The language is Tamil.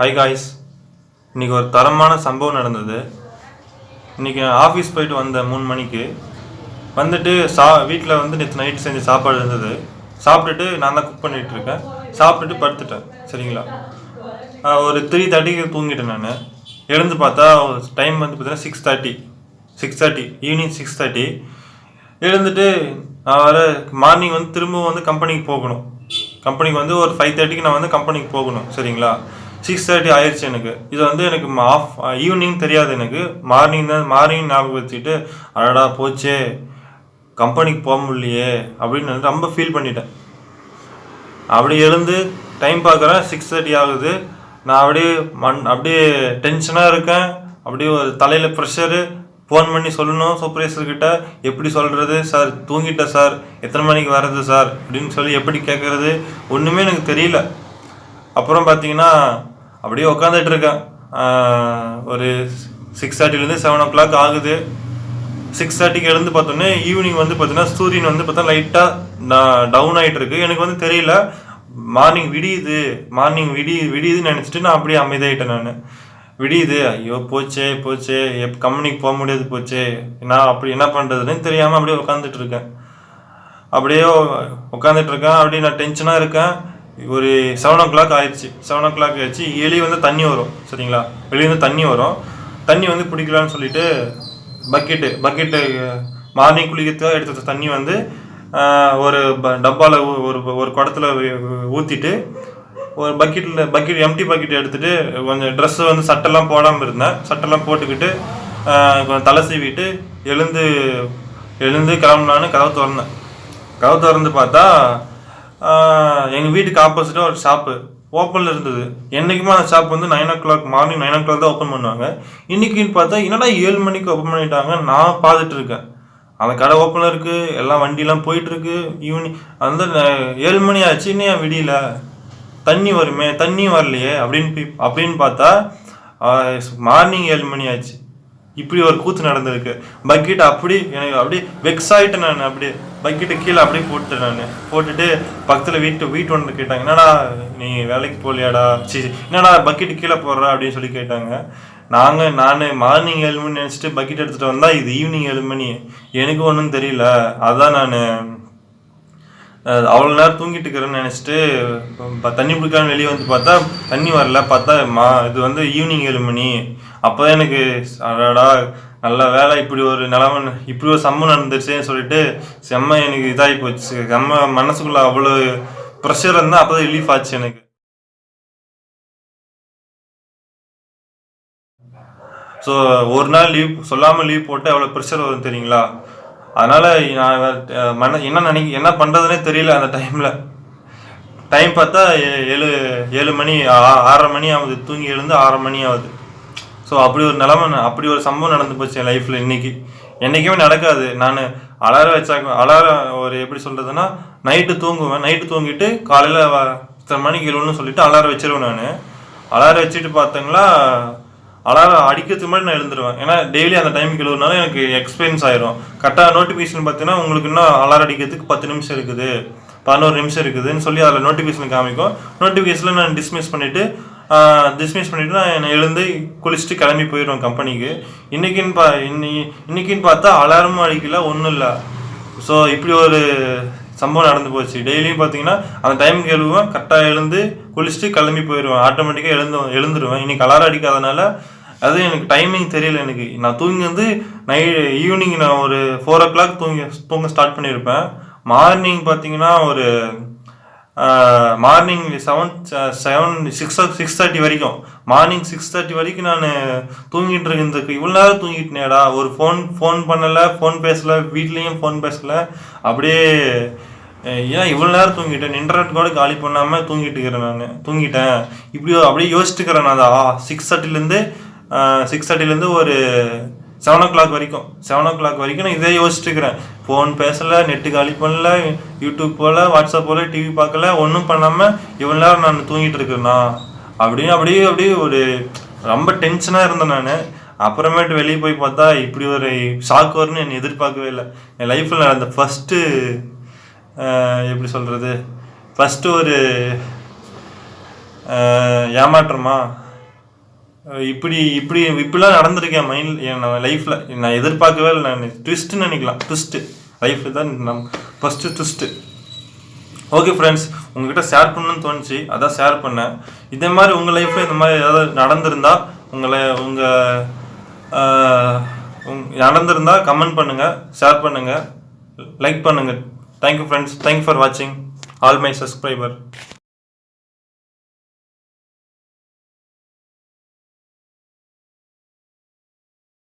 ஹை காய்ஸ் இன்றைக்கி ஒரு தரமான சம்பவம் நடந்தது. இன்னைக்கு ஆஃபீஸ் போயிட்டு வந்தேன் மூணு மணிக்கு. வந்துட்டு சா வீட்டில் வந்து நேற்று நைட் செஞ்ச சாப்பாடு இருந்தது. சாப்பிட்டுட்டு நான் தான் குக் பண்ணிகிட்ருக்கேன் இருக்கேன். சாப்பிட்டுட்டு படுத்துட்டேன். சரிங்களா? ஒரு த்ரீ தேர்ட்டிக்கு தூங்கிட்டேன் நான். எழுந்து பார்த்தா டைம் வந்து பார்த்தீங்கன்னா six thirty six thirty evening six thirty எழுந்துட்டு நான் வர மார்னிங் வந்து திரும்பவும் வந்து கம்பெனிக்கு போகணும். கம்பெனிக்கு வந்து ஒரு ஃபைவ் தேர்ட்டிக்கு நான் வந்து கம்பெனிக்கு போகணும். சரிங்களா? சிக்ஸ் தேர்ட்டி ஆயிடுச்சு எனக்கு. இது வந்து எனக்கு ஆஃப் ஈவினிங் தெரியாது எனக்கு. மார்னிங் தான் மார்னிங் ஞாபகம் வச்சுக்கிட்டு அடடா போச்சே. கம்பெனிக்கு போக முடியலையே அப்படின்னு ரொம்ப ஃபீல் பண்ணிட்டேன். அப்படி எழுந்து டைம் பார்க்குறேன் சிக்ஸ் தேர்ட்டி ஆகுது. நான் அப்படியே மண் அப்படியே டென்ஷனாக இருக்கேன். அப்படியே ஒரு தலையில் ப்ரெஷரு ஃபோன் பண்ணி சொல்லணும் சூப்பர்வைசர்கிட்ட எப்படி சொல்கிறது சார் தூங்கிட்டேன் சார் எத்தனை மணிக்கு வர்றது சார் அப்படின்னு சொல்லி எப்படி கேட்குறது ஒன்றுமே எனக்கு தெரியல. அப்புறம் பார்த்தீங்கன்னா அப்படியே உட்காந்துட்டு இருக்கேன் ஒரு சிக்ஸ் தேர்ட்டிலேருந்து செவன் ஓ கிளாக் ஆகுது. சிக்ஸ் தேர்ட்டிக்கு எழுந்து பார்த்தோன்னே ஈவினிங் வந்து பார்த்தீங்கன்னா சூரியன் வந்து பார்த்தா லைட்டாக நான் டவுன் ஆகிட்டு இருக்கு. எனக்கு வந்து தெரியல மார்னிங் விடியுது மார்னிங் விடி விடியுதுன்னு நினச்சிட்டு நான் அப்படியே அமைதியாயிட்டேன் நான். விடியுது ஐயோ போச்சே போச்சே எப் கம்பெனிக்கு போக முடியாது போச்சே நான் அப்படி என்ன பண்ணுறதுன்னு தெரியாமல் அப்படியே உட்காந்துட்டு இருக்கேன். அப்படியே உட்காந்துட்டு இருக்கேன். அப்படியே நான் டென்ஷனாக இருக்கேன். ஒரு செவன் ஓ கிளாக் ஆயிடுச்சு. செவன் ஓ கிளாக் ஆயிடுச்சு. வெளியே வந்து தண்ணி வரும். சரிங்களா? வெளியே வந்து தண்ணி வரும். தண்ணி வந்து பிடிக்கலான்னு சொல்லிட்டு பக்கெட்டு பக்கெட்டு மார்னிங் குளிக்கிறதுக்காக எடுத்து வச்ச தண்ணி வந்து ஒரு டப்பாவில் ஒரு ஒரு குடத்துல ஊற்றிட்டு ஒரு பக்கெட்டில் பக்கெட் எம்டி பக்கெட் எடுத்துட்டு கொஞ்சம் ட்ரெஸ்ஸு வந்து சட்டெல்லாம் போடாமல் இருந்தேன். சட்டெல்லாம் போட்டுக்கிட்டு கொஞ்சம் தலை சீவிட்டு எழுந்து எழுந்து கிளம்புனான்னு கதவு திறந்தேன். கதவு திறந்து பார்த்தா எங்கள் வீட்டுக்கு ஆப்போசிட்டாக ஒரு ஷாப்பு ஓப்பனில் இருந்தது. என்றைக்குமே அந்த ஷாப் வந்து nine o'clock morning nine o'clock தான் ஓப்பன் பண்ணுவாங்க. இன்றைக்கின்னு பார்த்தா என்னடா ஏழு மணிக்கு ஓப்பன் பண்ணிட்டாங்க? நான் பார்த்துட்டு இருக்கேன். அந்த கடை ஓப்பனில் இருக்குது எல்லாம் வண்டிலாம் போயிட்டுருக்கு. ஈவினிங் அந்த ஏழு மணி ஆச்சு. இன்னும் ஏன் விடியல? தண்ணி வருமே தண்ணி வரலையே? அப்படின்னு பி- அப்படின்னு பார்த்தா மார்னிங் ஏழு மணி ஆச்சு. இப்படி ஒரு கூத்து நடந்திருக்கு. பக்கெட் அப்படி எனக்கு அப்படியே வெக்ஸ் ஆகிட்டேன் நான் அப்படியே பக்கெட்டு கீழே அப்படியே போட்டுட்டேன் நான். போட்டுட்டு பக்கத்தில் வீட்டு வீட்டு ஒன்று கேட்டாங்க என்னடா நீ வேலைக்கு போகலையாடா? சி என்னடா பக்கெட்டு கீழே போடுறா? அப்படின்னு சொல்லி கேட்டாங்க. நாங்கள் நான் மார்னிங் ஏழு மணி நினச்சிட்டு பக்கெட் எடுத்துகிட்டு வந்தால் இது ஈவினிங் ஏழு மணி எனக்கு ஒன்றும் தெரியல. அதான் நான் அவ்வளோ நேரம் தூங்கிட்டு இருக்கிறேன்னு நினச்சிட்டு தண்ணி பிடிக்காம வெளியே வந்து பார்த்தா தண்ணி வரல. பார்த்தா மா இது வந்து ஈவினிங் ஏழு மணி அப்போ தான் எனக்கு அடடா நல்ல வேலை இப்படி ஒரு நிலமை இப்படி ஒரு செம்ம நடந்துருச்சுன்னு சொல்லிட்டு செம்ம எனக்கு இதாகி போச்சு. செம்ம மனசுக்குள்ள அவ்வளோ ப்ரெஷர் இருந்தால் அப்போ தான் ரிலீஃப் ஆச்சு எனக்கு. ஸோ ஒரு நாள் லீவ் சொல்லாமல் லீவ் போட்டு அவ்வளோ ப்ரெஷர் வரும் தெரியுங்களா? அதனால் நான் மன என்ன நினைக்க என்ன பண்ணுறதுனே தெரியல அந்த டைமில் டைம் பார்த்தா ஏ- ஏழு ஏழு மணி ஆ- ஆறரை மணி ஆகுது. தூங்கி எழுந்து ஆறரை மணி ஆகுது. ஸோ அப்படி ஒரு நிலமை அப்படி ஒரு சம்பவம் நடந்து போச்சு என் லைஃப்பில் இன்றைக்கி என்றைக்குமே நடக்காது. நான் அலாரம் வச்சா அலாரம் ஒரு எப்படி சொல்கிறதுனா நைட்டு தூங்குவேன். நைட்டு தூங்கிட்டு காலையில் இத்தனை மணிக்கு எழுவணும்னு சொல்லிட்டு அலாரம் வச்சிருவேன் நான். அலாரம் வச்சுட்டு பார்த்தீங்களா அலாரம் அடிக்கிறதுக்கு முன்னாடி நான் எழுந்துருவேன். ஏன்னா டெய்லி அந்த டைமுக்கு எழுதுனால எனக்கு எக்ஸ்பீரியன்ஸ் ஆயிரும். கரெக்டாக நோட்டிஃபிகேஷன் பார்த்தீங்கன்னா உங்களுக்கு இன்னும் அலாரம் அடிக்கிறதுக்கு பத்து நிமிஷம் இருக்குது. பதினோரு நிமிஷம் இருக்குதுன்னு சொல்லி அதில் நோட்டிஃபிகேஷன் காமிக்கும். நோட்டிஃபிகேஷனில் நான் டிஸ்மிஸ் பண்ணிவிட்டு டிஸ்மிஸ் பண்ணிட்டு நான் எழுந்து குளிச்சுட்டு கிளம்பி போயிடுவேன் கம்பெனிக்கு இன்றைக்கின்னு பா இன்னி இன்னைக்குன்னு பார்த்தா அலாரமும் அடிக்கல ஒன்றும் இல்லை. ஸோ இப்படி ஒரு சம்பவம் நடந்து போச்சு. டெய்லியும் பார்த்தீங்கன்னா அந்த டைமுக்கு எழுதுவேன் கரெக்டாக எழுந்து குளிச்சுட்டு கிளம்பி போயிடுவேன். ஆட்டோமேட்டிக்காக எழுந்து எழுந்துருவேன். இன்னைக்கு அலாரம் அடிக்காதனால அது எனக்கு டைமிங் தெரியல எனக்கு. நான் தூங்கி வந்து நை ஈவினிங் நான் ஒரு ஃபோர் ஓ கிளாக் தூங்கி தூங்க ஸ்டார்ட் பண்ணியிருப்பேன். மார்னிங் பார்த்தீங்கன்னா ஒரு morning seven seven six six thirty வரைக்கும். மார்னிங் சிக்ஸ் தேர்ட்டி வரைக்கும் நான் தூங்கிட்டு இருக்கிறதுக்கு இவ்வளோ நேரம் தூங்கிட்டேனேடா. ஒரு ஃபோன் ஃபோன் பண்ணலை ஃபோன் பேசலை வீட்லேயும் ஃபோன் பேசலை. அப்படியே ஏன் இவ்வளோ நேரம் தூங்கிட்டேன்? இன்டர்நெட் கூட காலி பண்ணாமல் தூங்கிட்டு இருக்கிறேன் நான். தூங்கிட்டேன். இப்படி அப்படியே யோசிச்சுக்கிறேன் நான் அதை சிக்ஸ் தேர்ட்டிலேருந்து சிக்ஸ் தேர்ட்டிலேருந்து ஒரு செவன் ஓ கிளாக் வரைக்கும். செவன் ஓ கிளாக் வரைக்கும் நான் இதே யோசிச்சுருக்கிறேன் ஃபோன் பேசலை நெட்டு காலி பண்ணல யூடியூப் போகல வாட்ஸ்அப் போகல டிவி பார்க்கல ஒன்றும் பண்ணாமல் இவ்வளோ நேரம் நான் தூங்கிட்டு இருக்கிறேன்னா அப்படின்னு அப்படியே அப்படியே ஒரு ரொம்ப டென்ஷனாக இருந்தேன் நான். அப்புறமேட்டு வெளியே போய் பார்த்தா இப்படி ஒரு ஷாக் வரும்னு என்னை எதிர்பார்க்கவே இல்லை. என் லைஃப்பில் நடந்த ஃபஸ்ட்டு எப்படி சொல்கிறது ஃபஸ்ட்டு ஒரு ஏமாற்றமா? இப்படி இப்படி இப்படிலாம் நடந்திருக்கேன் மைண்ட் என் லைஃப்பில் நான் எதிர்பார்க்கவே இல்லை நான் ட்விஸ்ட்டுன்னு நினைக்கலாம். ட்விஸ்ட்டு லைஃப்பில் தான் நம் ஃபஸ்ட்டு ட்விஸ்ட்டு ஓகே ஃப்ரெண்ட்ஸ் உங்ககிட்ட ஷேர் பண்ணணும்னு தோணுச்சு. அதான் ஷேர் பண்ணேன். இதே மாதிரி உங்கள் லைஃப்பில் இந்த மாதிரி ஏதாவது நடந்திருந்தா உங்களை உங்கள் நடந்திருந்தா கமெண்ட் பண்ணுங்கள் ஷேர் பண்ணுங்கள் லைக் பண்ணுங்கள் thank you friends thank you for வாட்சிங் ஆல் மை சப்ஸ்கிரைபர்